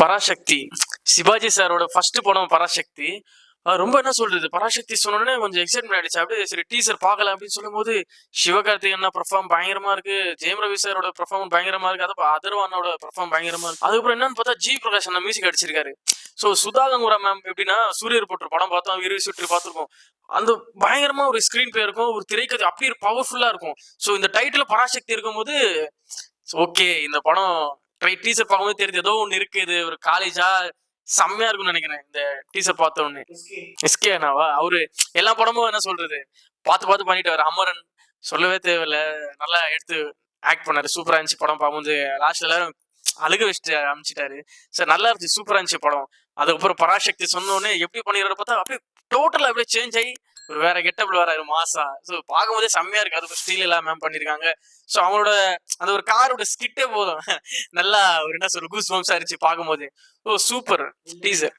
பராசக்தி சிவாஜி சாரோட ஃபர்ஸ்ட் படம் பராசக்தி. ரொம்ப என்ன சொல்றது? பராசக்தி சொன்னோடனே கொஞ்சம் எக்ஸைட்மெண்ட் ஆயிடுச்சு. அப்படியே சரி டீசர் பார்க்கலாம் அப்படின்னு சொல்லும்போது சிவகார்த்திகேயன் பர்ஃபார்ம் பயங்கரமா இருக்கு. ஜெயம் ரவி சாரோட பர்ஃபார்ம் பயங்கரமா இருக்கு. அது அதர்வானோட பர்ஃபார்ம் பயங்கரமா இருக்கு. அதுக்கப்புறம் என்னன்னு பார்த்தா ஜி பிரகாஷ் அந்த மியூசிக் அடிச்சிருக்காரு. ஸோ சுதாகங்குரா மேம் எப்படின்னா சூரியர் போட்டு படம் பார்த்தோம். வீர சுற்றி பார்த்துருக்கோம். அந்த பயங்கரமா ஒரு ஸ்கிரீன் பிளே இருக்கும். ஒரு திரைக்கதை அப்படி பவர்ஃபுல்லா இருக்கும். ஸோ இந்த டைட்டில் பராசக்தி இருக்கும்போது ஓகே இந்த படம் டீசர் பார்க்கும்போது தெரியுது ஏதோ ஒன்று இருக்கு இது ஒரு காலேஜா செம்மையா இருக்கும்னு நினைக்கிறேன் இந்த டீசர் பார்த்த உடனே. எஸ்கே அண்ணாவா அவரு எல்லா படமும் என்ன சொல்றது? பார்த்து பார்த்து பண்ணிட்டு வர அமரன் சொல்லவே தேவையில்ல நல்லா எடுத்து ஆக்ட் பண்ணாரு. சூப்பரா இருந்துச்சு படம் பார்க்கும்போது. லாஸ்ட் எல்லாரும் அழுக வச்சுட்டு அமிச்சிட்டாரு சார் நல்லா இருந்துச்சு சூப்பரா இருந்துச்சு படம். அதுக்கப்புறம் பராசக்தி சொன்ன உடனே எப்படி பண்ணிடுற பார்த்தா அப்படியே டோட்டலா அப்படியே சேஞ்ச் ஆகி ஒரு வேற கெட்டப்ல வராரு மாசா. ஸோ பார்க்கும்போதே செம்மையா இருக்கு. அது ஸ்டீல் எல்லாம் மேம் பண்ணிருக்காங்க. ஸோ அவங்களோட அந்த ஒரு காரோட ஸ்கிட்டே போதும். நல்லா ஒரு என்ன சொல்ற கூஸ் பம்ஸா இருந்துச்சு பார்க்கும்போது. ஓ சூப்பர் டீசர்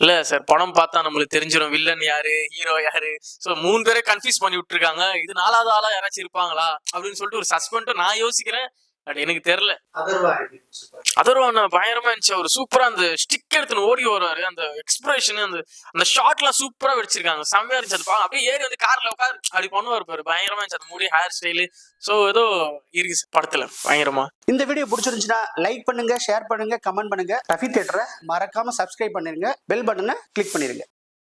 இல்ல சார் படம் பார்த்தா நம்மளுக்கு தெரிஞ்சிடும் வில்லன் யாரு? ஹீரோ யாரு? சோ மூணு பேரை கன்ஃபியூஸ் பண்ணி விட்டுருக்காங்க. இது நாலாவது ஆளா யாராச்சும் இருப்பாங்களா? அப்படின்னு சொல்லிட்டு ஒரு சஸ்பெண்ட்டும் நான் யோசிக்கிறேன். பட் எனக்கு தெரியல. அதர்வா பயங்கரமா இருந்துச்சு. அவர் சூப்பரா அந்த ஸ்டிக் எடுத்துன்னு ஓடி வருவாரு அந்த எக்ஸ்பிரஷன் அந்த அந்த ஷாட்லாம் சூப்பரா வச்சிருக்காங்க செம்மையா இருந்துச்சு அது அப்படியே ஏறி வந்து கார்ல உட்காரு. அப்படி பண்ணுவார் பாரு. பயங்கரமா இருந்துச்சு. அந்த முடி ஹேர் ஸ்டைலு சோ ஏதோ இருக்கு படத்துல. பயங்கரமா. இந்த வீடியோ பிடிச்சிருந்துச்சுன்னா லைக் பண்ணுங்க ஷேர் பண்ணுங்க கமெண்ட் பண்ணுங்க. ரஃபி தேட்டரை மறக்காம சப்ஸ்கிரைப் பண்ணிருங்க. பெல் பட்டனை கிளிக் பண்ணிருங்க.